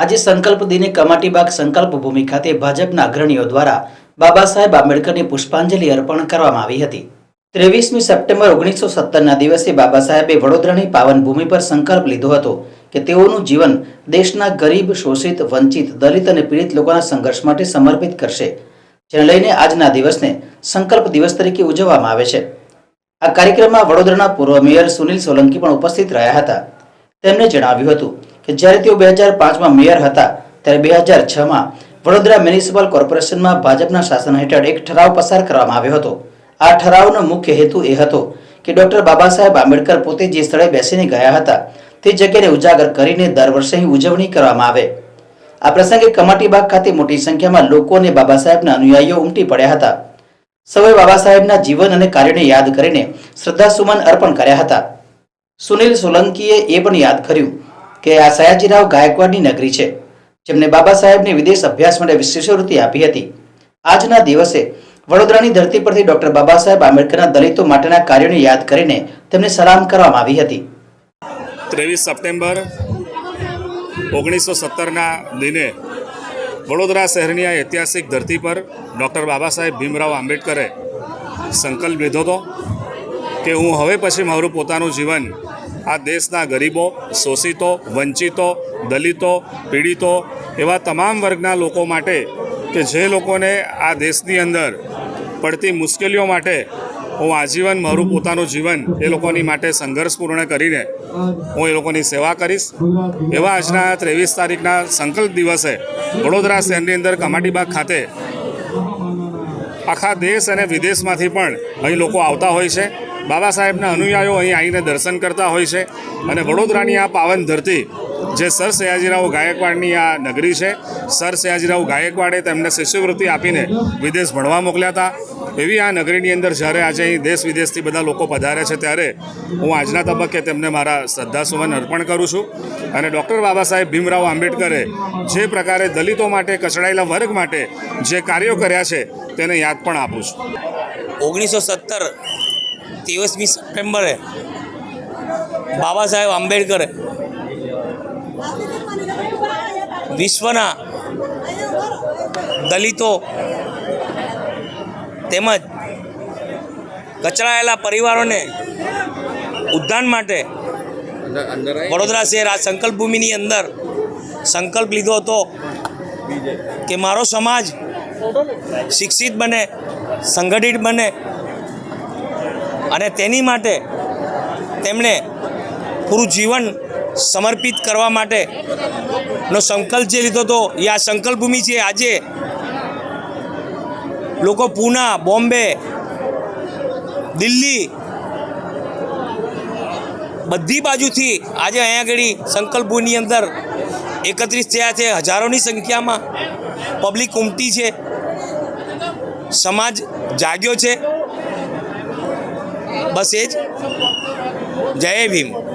આજે સંકલ્પ દિને કમાટીબાગ સંકલ્પ ભૂમિ ખાતે ભાજપના અગ્રણીઓ દ્વારા બાબા સાહેબ આંબેડકરની પુષ્પાંજલિ અર્પણ કરવામાં આવી હતી. ત્રેવીસમી સપ્ટેમ્બર ઓગણીસો સત્તરના દિવસે બાબા સાહેબે વડોદરાની પાવન ભૂમિ પર સંકલ્પ લીધો હતો કે તેઓનું જીવન દેશના ગરીબ, શોષિત, વંચિત, દલિત અને પીડિત લોકોના સંઘર્ષ માટે સમર્પિત કરશે. જેને લઈને આજના દિવસને સંકલ્પ દિવસ તરીકે ઉજવવામાં આવે છે. આ કાર્યક્રમમાં વડોદરાના પૂર્વ મેયર સુનિલ સોલંકી પણ ઉપસ્થિત રહ્યા હતા. તેમણે જણાવ્યું હતું કે જ્યારે તેઓ બે હજાર પાંચમાં મેયર હતા, ત્યારે બે હજાર છમાં વડોદરા મ્યુનિસિપલ કોર્પોરેશનમાં ભાજપના શાસન હેઠળ એક ઠરાવ પસાર કરવામાં આવ્યો હતો. આ ઠરાવનો મુખ્ય હેતુ એ હતો કે ડોક્ટર બાબા સાહેબ આંબેડકર પોતે જે સ્થળે બેસીને ગયા હતા, તે જગ્યાને ઉજાગર કરીને દર વર્ષે ઉજવણી કરવામાં આવે. આ પ્રસંગે કમાટીબાગ ખાતે મોટી સંખ્યામાં લોકો અને બાબા સાહેબના અનુયાયીઓ ઉમટી પડ્યા હતા. સૌએ બાબા સાહેબના જીવન અને કાર્યને યાદ કરીને શ્રદ્ધાસુમન અર્પણ કર્યા હતા. સુનિલ સોલંકીએ એ પણ યાદ કર્યું કે આ સયાજીરાવ ગાયકવાડની નગરી છે, જેમને બાબા સાહેબને વિદેશ અભ્યાસ માટે શિષ્યવૃત્તિ આપી હતી. આજના દિવસે વડોદરાની ધરતી પરથી ડોક્ટર બાબા સાહેબ આંબેડકરના દલિતો માટેના કાર્યોને યાદ કરીને તેમને સલામ કરવામાં આવી હતી. ત્રેવીસ સપ્ટેમ્બર ઓગણીસો સત્તરના દિને વડોદરા શહેરની આ ઐતિહાસિક ધરતી પર ડૉક્ટર બાબા સાહેબ ભીમરાવ આંબેડકરે સંકલ્પ લીધો હતો કે હું હવે પછી મારું પોતાનું જીવન આ દેશના ગરીબો, શોષિતો, વંચિતો, દલિતો, પીડિતો એવા તમામ વર્ગના લોકો માટે કે જે લોકોને આ દેશની અંદર પડતી મુશ્કેલીઓ માટે હું આજીવન, મારું પોતાનું જીવન એ લોકોની માટે સંઘર્ષપૂર્ણ કરીને હું એ લોકોની સેવા કરીશ. એવા આજના ત્રેવીસ તારીખના સંકલ્પ દિવસે વડોદરા શહેરની અંદર કમાટીબાગ ખાતે આખા દેશ અને વિદેશમાંથી પણ અહીં લોકો આવતા હોય છે. બાબા સાહેબના અનુયાયીઓ અહીં આવીને દર્શન કરતા હોય છે અને વડોદરાની આ પાવન ધરતી જે સર સયાજીરાવ ગાયકવાડની આ નગરી છે, સર સયાજીરાવ ગાયકવાડે તેમને શિષ્યવૃત્તિ આપીને વિદેશ ભણવા મોકલ્યા હતા. એવી આ નગરીની અંદર જ્યારે આજે અહીં દેશ વિદેશથી બધા લોકો પધારે છે ત્યારે હું આજના તબક્કે તેમને મારા શ્રદ્ધાસુમન અર્પણ કરું છું. અને ડૉક્ટર બાબા સાહેબ ભીમરાવ આંબેડકરે જે પ્રકારે દલિતો માટે, કચડાયેલા વર્ગ માટે જે કાર્યો કર્યા છે, તેને યાદ પણ આપું છું. ઓગણીસો સત્તર ત્રેવીસમી સપ્ટેમ્બરે બાબા સાહેબ આંબેડકરે વિશ્વના દલિતો તેમજ કચરાયેલા પરિવારોને ઉદ્ધાન માટે વડોદરા શહેર આ સંકલ્પ ભૂમિની અંદર સંકલ્પ લીધો હતો કે મારો સમાજ શિક્ષિત બને, સંગઠિત બને અને તેની માટે તેમણે પૂરું જીવન સમર્પિત કરવા માટેનો સંકલ્પ જે લીધો હતો, એ આ સંકલ્પભૂમિ છે. આજે લોકો પૂના, બોમ્બે, દિલ્હી બધી બાજુથી આજે અહીંયા આગળ સંકલ્પભૂમિની અંદર એકત્રિત થયા છે. હજારોની સંખ્યામાં પબ્લિક ઉમટી છે. સમાજ જાગ્યો છે. બસ એ જ. જય ભીમ.